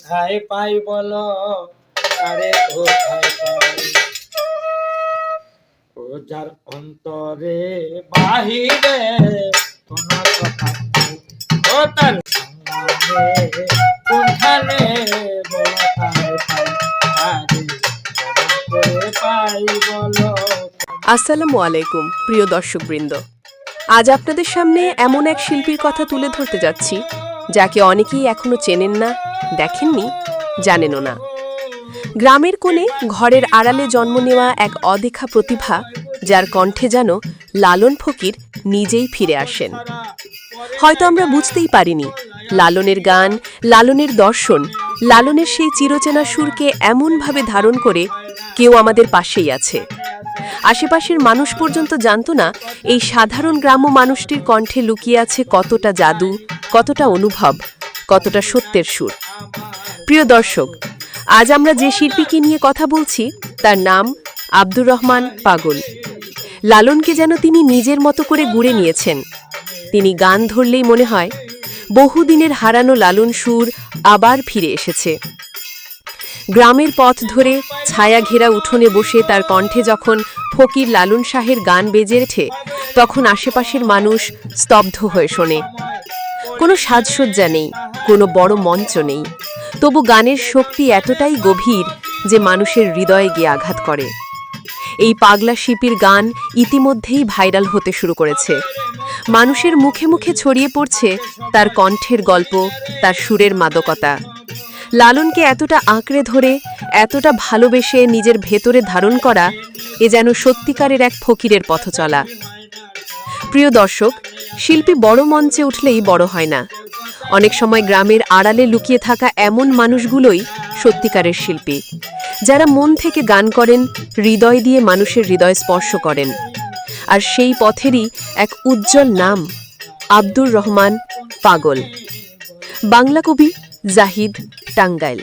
কোথায় পাই বলো? তারে কোথায় পাই? ও যার অন্তরে বাহিরে কোন কথা ও তার কোনখানে আসসালামু আলাইকুম, প্রিয় দর্শকবৃন্দ। আজ আপনাদের সামনে এমন এক শিল্পীর কথা তুলে ধরতে যাচ্ছি যাকে অনেকেই এখনও চেনেন না, দেখেননি, জানেনও না। গ্রামের কোণে ঘরের আড়ালে জন্ম নেওয়া এক অদেখা প্রতিভা, যার কণ্ঠে যেন লালন ফকির নিজেই ফিরে আসেন। হয়তো আমরা বুঝতেই পারিনি, লালনের গান, লালনের দর্শন, লালনের সেই চিরচেনা সুরকে এমনভাবে ধারণ করে কেউ আমাদের পাশেই আছে। আশেপাশের মানুষ পর্যন্ত জানতো না এই সাধারণ গ্রাম্য মানুষটির কণ্ঠে লুকিয়ে আছে কতটা জাদু, কতটা অনুভব, কতটা সত্যের সুর। প্রিয় দর্শক, আজ আমরা যে শিল্পীকে নিয়ে কথা বলছি, তার নাম আব্দুর রহমান পাগল। লালনকে যেন তিনি নিজের মতো করে গুড়ে নিয়েছেন। তিনি গান ধরলেই মনে হয়, বহুদিনের হারানো লালন সুর আবার ফিরে এসেছে। গ্রামের পথ ধরে ছায়া ঘেরা উঠোনে বসে তার কণ্ঠে যখন ফকির লালন শাহের গান বেজে ওঠে, তখন আশেপাশের মানুষ স্তব্ধ হয়ে শোনে। কোনো সাজসজ্জা নেই, কোনো বড় মঞ্চ নেই। তবু গানের শক্তি এতটাই গভীর যে মানুষের হৃদয়ে গিয়ে আঘাত করে। এই পাগলা শিপির গান ইতিমধ্যেই ভাইরাল হতে শুরু করেছে। মানুষের মুখে মুখে ছড়িয়ে পড়ছে তার কণ্ঠের গল্প, তার সুরের মাদকতা। লালনকে এতটা আঁকড়ে ধরে, এতটা ভালোবেসে নিজের ভেতরে ধারণ করা এ যেন সত্যিকারের এক ফকিরের পথ চলা। প্রিয় দর্শক, শিল্পী বড় মঞ্চে উঠলেই বড় হয় না। অনেক সময় গ্রামের আড়ালে লুকিয়ে থাকা এমন মানুষগুলোই সত্যিকারের শিল্পী। যারা মন থেকে গান করেন, হৃদয় দিয়ে মানুষের হৃদয় স্পর্শ করেন। আর সেই পথেরই এক উজ্জ্বল নাম, আব্দুর রহমান পাগল। বাংলা কবি জাহিদ টাঙ্গাইল